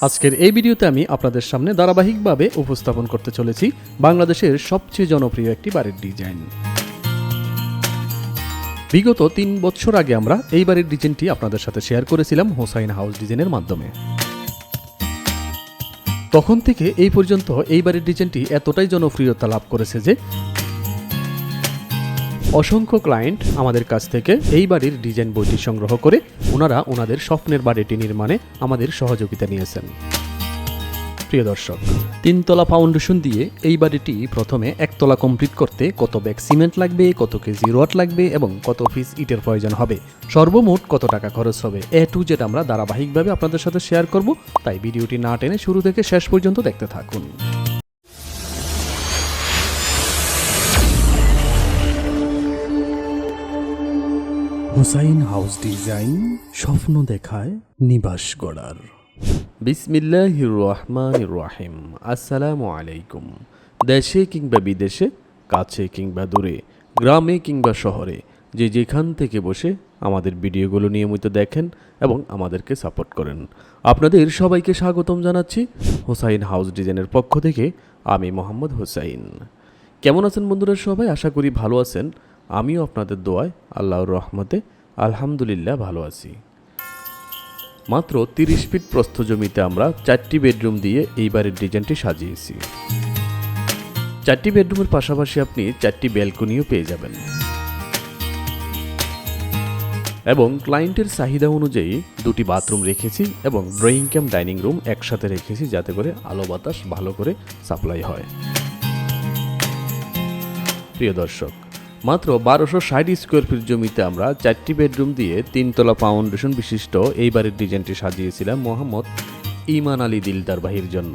আজকের এই ভিডিওতে আমি আপনাদের সামনে ধারাবাহিকভাবে উপস্থাপন করতে চলেছি বাংলাদেশের সবচেয়ে জনপ্রিয় একটি বাড়ির ডিজাইন। বিগত তিন বছর আগে আমরা এই বাড়ির ডিজাইনটি আপনাদের সাথে শেয়ার করেছিলাম হোসাইন হাউস ডিজাইনের মাধ্যমে। তখন থেকে এই পর্যন্ত এই বাড়ির ডিজাইনটি এতটাই জনপ্রিয়তা লাভ করেছে যে অসংখ্য ক্লায়েন্ট আমাদের কাছ থেকে এই বাড়ির ডিজাইন বইটি সংগ্রহ করে ওনারা ওনাদের স্বপ্নের বাড়িটি নির্মাণে আমাদের সহযোগিতা নিয়েছেন। প্রিয় দর্শক, তিনতলা ফাউন্ডেশন দিয়ে এই বাড়িটি প্রথমে একতলা কমপ্লিট করতে কত ব্যাগ সিমেন্ট লাগবে, কত কেজি রড লাগবে এবং কত পিস ইটের প্রয়োজন হবে, সর্বমোট কত টাকা খরচ হবে, এ টু জেড আমরা ধারাবাহিকভাবে আপনাদের সাথে শেয়ার করব, তাই ভিডিওটি না টেনে শুরু থেকে শেষ পর্যন্ত দেখতে থাকুন। হুসাইন হাউস ডিজাইন স্বপ্ন দেখায় নিবাস গড়ার। বিসমিল্লাহ রহমান রাহিম। আসসালামু আলাইকুম। দেশে কিংবা বিদেশে, কাছে কিংবা দূরে, গ্রামে কিংবা শহরে, যে যেখান থেকে বসে আমাদের ভিডিওগুলো নিয়মিত দেখেন এবং আমাদেরকে সাপোর্ট করেন। আপনাদের সবাইকে স্বাগতম জানাচ্ছি হোসাইন হাউস ডিজাইনের পক্ষ থেকে আমি মোহাম্মদ হোসাইন। কেমন আছেন বন্ধুরা সবাই? আশা করি ভালো আছেন। আমিও আপনাদের দোয়ায় আল্লাহর রহমতে আলহামদুলিল্লাহ ভালো আছি। মাত্র তিরিশ ফিট প্রস্থ জমিতে আমরা চারটি বেডরুম দিয়ে এই বাড়ির ডিজাইনটি সাজিয়েছি। চারটি বেডরুমের পাশাপাশি আপনি চারটি ব্যালকনিও পেয়ে যাবেন। এবং ক্লায়েন্টের চাহিদা অনুযায়ী দুটি বাথরুম রেখেছি এবং ড্রয়িং ক্যাম, ডাইনিং রুম একসাথে রেখেছি যাতে করে আলো বাতাস ভালো করে সাপ্লাই হয়। প্রিয় দর্শক মাত্র বারোশো ষাট স্কোয়ার ফিট জমিতে আমরা চারটি বেডরুম দিয়ে তিনতলা ফাউন্ডেশন বিশিষ্ট এই বাড়ির ডিজাইনটি সাজিয়েছিলাম মোহাম্মদ ইমান আলী দিলদার ভাইয়ের জন্য।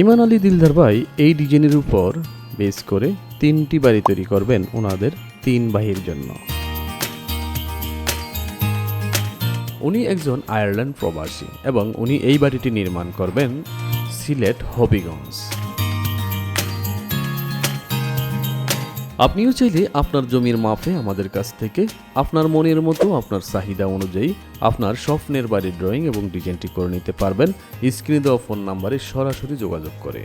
ইমান আলী দিলদার ভাই এই ডিজাইনের উপর বেস করে তিনটি বাড়ি তৈরি করবেন ওনাদের তিন ভাইয়ের জন্য। উনি একজন আয়ারল্যান্ড প্রবাসী এবং উনি এই বাড়িটি নির্মাণ করবেন সিলেট হবিগঞ্জ। আপনিও চাইলে আপনার জমির মাপে আমাদের কাছ থেকে আপনার মনের মতো, আপনার চাহিদা অনুযায়ী আপনার স্বপ্নের বাড়ির ড্রয়িং এবং ডিজাইনটি করে নিতে পারবেন। স্ক্রিনে দেওয়া ফোন নাম্বারে সরাসরি যোগাযোগ করে।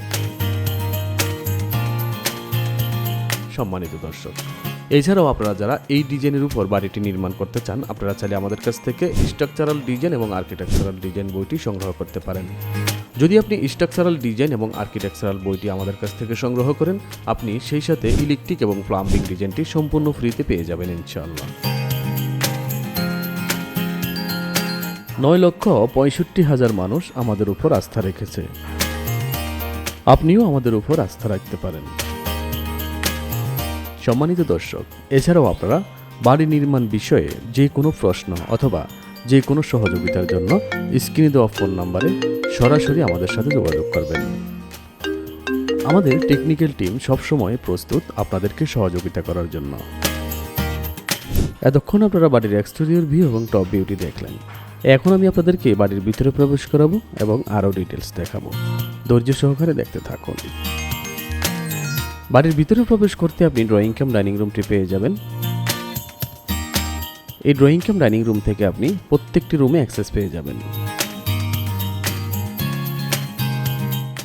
সম্মানিত দর্শক, এছাড়াও আপনারা যারা এই ডিজাইনের উপর বাড়িটি নির্মাণ করতে চান, আপনারা চাইলে আমাদের কাছ থেকে স্ট্রাকচারাল ডিজাইন এবং আর্কিটেকচারাল ডিজাইন বইটি সংগ্রহ করতে পারেন। যদি আপনি স্ট্রাকচারাল ডিজাইন এবং আর্কিটেকচারাল বইটি আমাদের কাছ থেকে সংগ্রহ করেন, আপনি সেই সাথে ইলেকট্রিক এবং প্লাম্বিং ডিজাইনটি সম্পূর্ণ ফ্রিতে পেয়ে যাবেন ইনশাআল্লাহ। নয় লক্ষ পঁয়ষট্টি হাজার মানুষ আমাদের উপর আস্থা রেখেছে। আপনিও আমাদের উপর আস্থা রাখতে পারেন। সম্মানিত দর্শক, এছাড়াও আপনারা বাড়ি নির্মাণ বিষয়ে যে কোনো প্রশ্ন অথবা যে কোনো সহযোগিতার জন্য স্ক্রিনে দেওয়া ফোন নাম্বারে সরাসরি আমাদের সাথে যোগাযোগ করবেন। আমাদের টেকনিক্যাল টিম সবসময় প্রস্তুত আপনাদেরকে সহযোগিতা করার জন্য। এতক্ষণ আপনারা বাড়ির এক্সটেরিয়র ভিউ এবং টপ বিউটি দেখলেন। এখন আমি আপনাদেরকে বাড়ির ভিতরে প্রবেশ করাবো এবং আরও ডিটেলস দেখাবো। ধৈর্য সহকারে দেখতে থাকুন। বাড়ির ভিতরে প্রবেশ করতে আপনি ড্রয়িং কাম ডাইনিং রুমটি পেয়ে যাবেন। এই ড্রয়িং কাম ডাইনিং রুম থেকে আপনি প্রত্যেকটি রুমে অ্যাক্সেস পেয়ে যাবেন।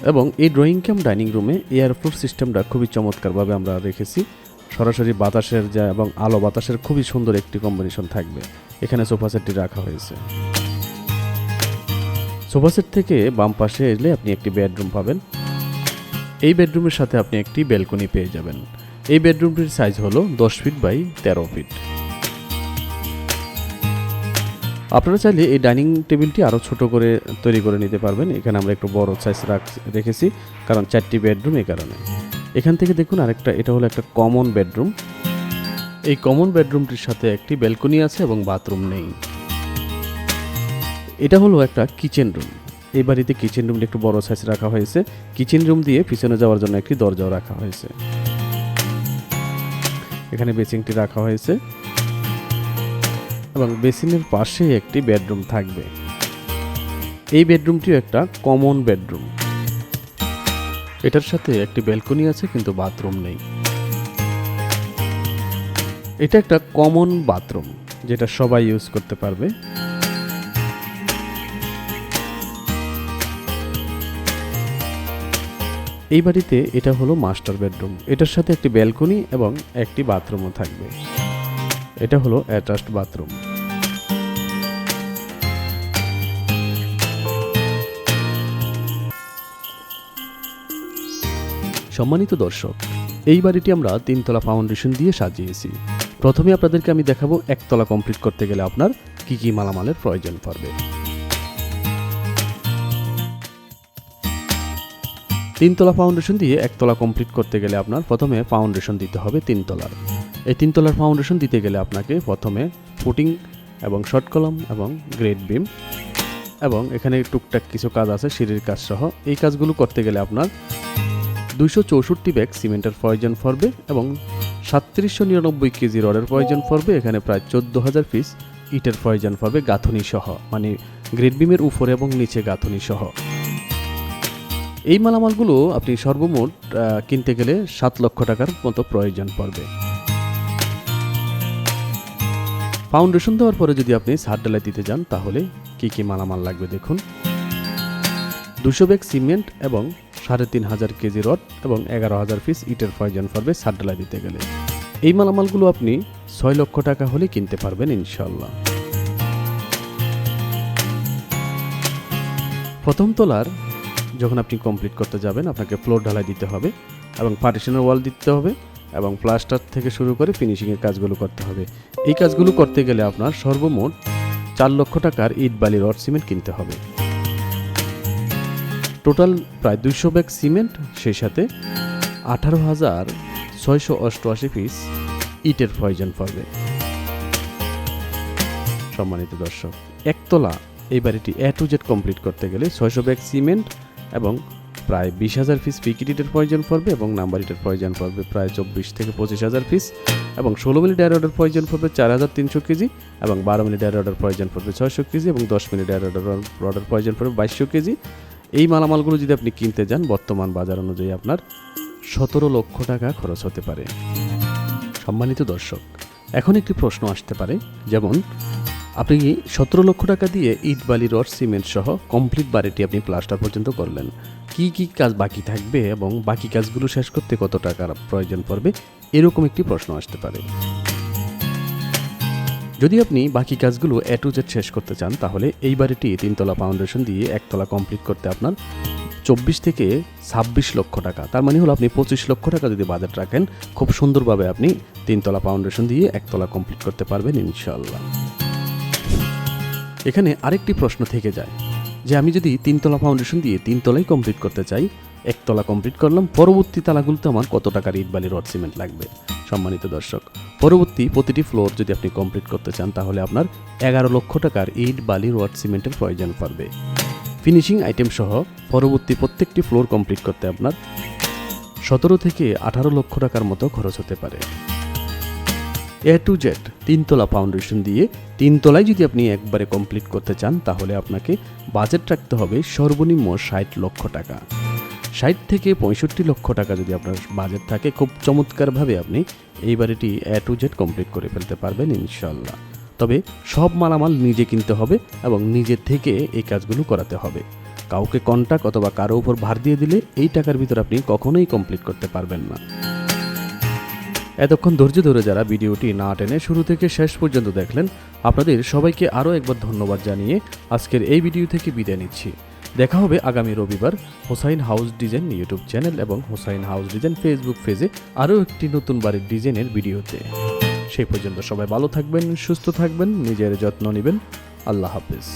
এবং এই ড্রয়িং কাম ডাইনিং রুমে এয়ার সিস্টেমটা খুবই চমৎকারভাবে আমরা রেখেছি। সরাসরি বাতাসের যা এবং আলো বাতাসের খুবই সুন্দর একটি কম্বিনেশন থাকবে। এখানে সোফা সেটটি রাখা হয়েছে। সোফা সেট থেকে বাম পাশে এলে আপনি একটি বেডরুম পাবেন। এই বেডরুমের সাথে আপনি একটি ব্যালকনি পেয়ে যাবেন। এই বেডরুমটির সাইজ হলো দশ ফিট বাই তেরো ফিট আপনারা চাইলে এই ডাইনিং টেবিলটি আরও ছোট করে তৈরি করে নিতে পারবেন। এখানে আমরা একটু বড় সাইজ রাখ, রেখেছি, কারণ চারটি বেডরুম এই কারণে। এখান থেকে দেখুন আরেকটা, এটা হলো একটা কমন বেডরুম এই কমন বেডরুমটির সাথে একটি ব্যালকনি আছে এবং বাথরুম নেই। এটা হলো একটা কিচেন রুম এই বাড়িতে কিচেন রুমটি একটু বড় সাইজ রাখা হয়েছে। কিচেন রুম দিয়ে পিছনে যাওয়ার জন্য একটি দরজাও রাখা হয়েছে। এখানে বেসিংটি রাখা হয়েছে। এবং বেসিনের পাশেই একটি বেডরুম থাকবে। এই বেডরুমটিও একটা কমন বেডরুম। এটার সাথে একটি ব্যালকনি আছে, কিন্তু বাথরুম নেই। এটা একটা কমন বাথরুম, যেটা সবাই ইউজ করতে পারবে। এই বাড়িতে এটা হলো মাস্টার বেডরুম। এটার সাথে একটি ব্যালকনি এবং একটি বাথরুমও থাকবে। এটা হলো অ্যাটাচড বাথরুম। সম্মানিত দর্শক, এই বাড়িটি আমরা তিনতলা ফাউন্ডেশন দিয়ে সাজিয়েছি। প্রথমে আপনাদেরকে আমি দেখাবো একতলা কমপ্লিট করতে গেলে আপনার কি কি মালামালের প্রয়োজন পড়বে। তিনতলা ফাউন্ডেশন দিয়ে একতলা কমপ্লিট করতে গেলে আপনার প্রথমে ফাউন্ডেশন দিতে হবে তিনতলার। এই তিনতলার ফাউন্ডেশন দিতে গেলে আপনাকে প্রথমে ফুটিং এবং শর্ট কলম এবং গ্রেড বিম এবং এখানে টুকটাক কিছু কাজ আছে, সিঁড়ির কাজ সহ। এই কাজগুলো করতে গেলে আপনার দুইশো চৌষট্টি ব্যাগ সিমেন্টের প্রয়োজন পড়বে এবং সাতত্রিশশো নিরানব্বই কেজি রডের প্রয়োজন পড়বে। এখানে প্রায় চোদ্দ হাজার পিস ইটের প্রয়োজন পড়বে গাঁথনি সহ মানে গ্রেড বিমের উপরে এবং নিচে গাঁথনি সহ। এই মালামালগুলো আপনি সর্বমোট কিনতে গেলে সাত লক্ষ টাকার মতো প্রয়োজন পড়বে। ফাউন্ডেশন দেওয়ার পরে যদি আপনি ছাদ ডালাই দিতে যান, তাহলে কি কি মালামাল লাগবে দেখুন। দুশো ব্যাগ সিমেন্ট এবং সাড়ে তিন হাজার কেজি রড এবং এগারো হাজার পিস ইটের প্রয়োজন পড়বে ছাদ ডালাই দিতে গেলে। এই মালামালগুলো আপনি ছয় লক্ষ টাকা হলে কিনতে পারবেন ইনশাল্লাহ প্রথম তলার যখন আপনি কমপ্লিট করতে যাবেন, আপনাকে ফ্লোর ঢালাই দিতে হবে এবং পার্টিশনের ওয়াল দিতে হবে। এবং প্লাস্টার থেকে শুরু করে ফিনিশিংয়ের কাজগুলো করতে হবে। এই কাজগুলো করতে গেলে আপনার সর্বমোট চার লক্ষ টাকার ইট বালি, রড, সিমেন্ট কিনতে হবে। টোটাল প্রায় দুইশো ব্যাগ সিমেন্ট, সেই সাথে আঠারো হাজার ছয়শো অষ্টআশি পিস ইটের প্রয়োজন পড়বে। সম্মানিত দর্শক, একতলা এই বাড়িটি এ টু জেড কমপ্লিট করতে গেলে ছয়শো ব্যাগ সিমেন্ট এবং প্রায় বিশ হাজার পিস পিকিট ইটের প্রয়োজন পড়বে এবং নাম্বার ইটের প্রয়োজন পড়বে প্রায় চব্বিশ থেকে পঁচিশ হাজার পিস এবং ষোলো মিনিট ডায়রোডের প্রয়োজন পড়বে চার হাজার তিনশো কেজি এবং বারো মিনিট ডায়রোডের প্রয়োজন পড়বে ছয়শো কেজি এবং দশ মিনিট ডায়রোডের রডের প্রয়োজন পড়বে বাইশশো কেজি। এই মালামালগুলো যদি আপনি কিনতে যান, বর্তমান বাজার অনুযায়ী আপনার সতেরো লক্ষ টাকা খরচ হতে পারে। সম্মানিত দর্শক, এখন একটি প্রশ্ন আসতে পারে, যেমন আপনি সতেরো লক্ষ টাকা দিয়ে ইট, বালি, রড, সিমেন্ট সহ কমপ্লিট বাড়িটি আপনি প্লাস্টার পর্যন্ত করলেন? কি কি কাজ বাকি থাকবে এবং বাকি কাজগুলো শেষ করতে কত টাকার প্রয়োজন পড়বে? এরকম একটি প্রশ্ন আসতে পারে। যদি আপনি বাকি কাজগুলো এ টু জেড শেষ করতে চান, তাহলে এই বাড়িটি তিনতলা ফাউন্ডেশন দিয়ে একতলা কমপ্লিট করতে আপনার চব্বিশ থেকে ছাব্বিশ লক্ষ টাকা। তার মানে হলো আপনি পঁচিশ লক্ষ টাকা যদি বাজেট রাখেন, খুব সুন্দরভাবে আপনি তিনতলা ফাউন্ডেশন দিয়ে একতলা কমপ্লিট করতে পারবেন ইনশাল্লাহ এখানে আরেকটি প্রশ্ন থেকে যায় যে আমি যদি তিনতলা ফাউন্ডেশন দিয়ে তিনতলাই কমপ্লিট করতে চাই, একতলা কমপ্লিট করলাম, পরবর্তী তালাগুলোতে আমার কত টাকার ইট বালি রড সিমেন্ট লাগবে? সম্মানিত দর্শক, পরবর্তী প্রতিটি ফ্লোর যদি আপনি কমপ্লিট করতে চান, তাহলে আপনার এগারো লক্ষ টাকার ইট বালি রড সিমেন্টের প্রয়োজন পড়বে। ফিনিশিং আইটেম সহ পরবর্তী প্রত্যেকটি ফ্লোর কমপ্লিট করতে আপনার সতেরো থেকে আঠারো লক্ষ টাকার মতো খরচ হতে পারে। এ টু জেড তিনতলা ফাউন্ডেশন দিয়ে তিনতলায় যদি আপনি একবারে কমপ্লিট করতে চান, তাহলে আপনাকে বাজেট রাখতে হবে সর্বনিম্ন ষাট লক্ষ টাকা। ষাট থেকে পঁয়ষট্টি লক্ষ টাকা যদি আপনার বাজেট থাকে, খুব চমৎকারভাবে আপনি এই বাড়িটি এ টু জেড কমপ্লিট করে ফেলতে পারবেন ইনশাল্লাহ তবে সব মালামাল নিজে কিনতে হবে এবং নিজের থেকে এই কাজগুলো করাতে হবে। কাউকে কন্টাক্ট অথবা কারও উপর ভার দিয়ে দিলে এই টাকার ভিতর আপনি কখনোই কমপ্লিট করতে পারবেন না। এতক্ষণ ধৈর্য ধরে যারা ভিডিওটি না টেনে শুরু থেকে শেষ পর্যন্ত দেখলেন, আপনাদের সবাইকে আরও একবার ধন্যবাদ জানিয়ে আজকের এই ভিডিও থেকে বিদায় নিচ্ছি। দেখা হবে আগামী রবিবার Hossain house design YouTube channel এবং হোসাইন হাউস ডিজাইন ফেসবুক পেজে আরও একটি নতুন বাড়ির ডিজাইনের ভিডিওতে। সেই পর্যন্ত সবাই ভালো থাকবেন, সুস্থ থাকবেন, নিজের যত্ন নেবেন। আল্লাহ হাফিজ।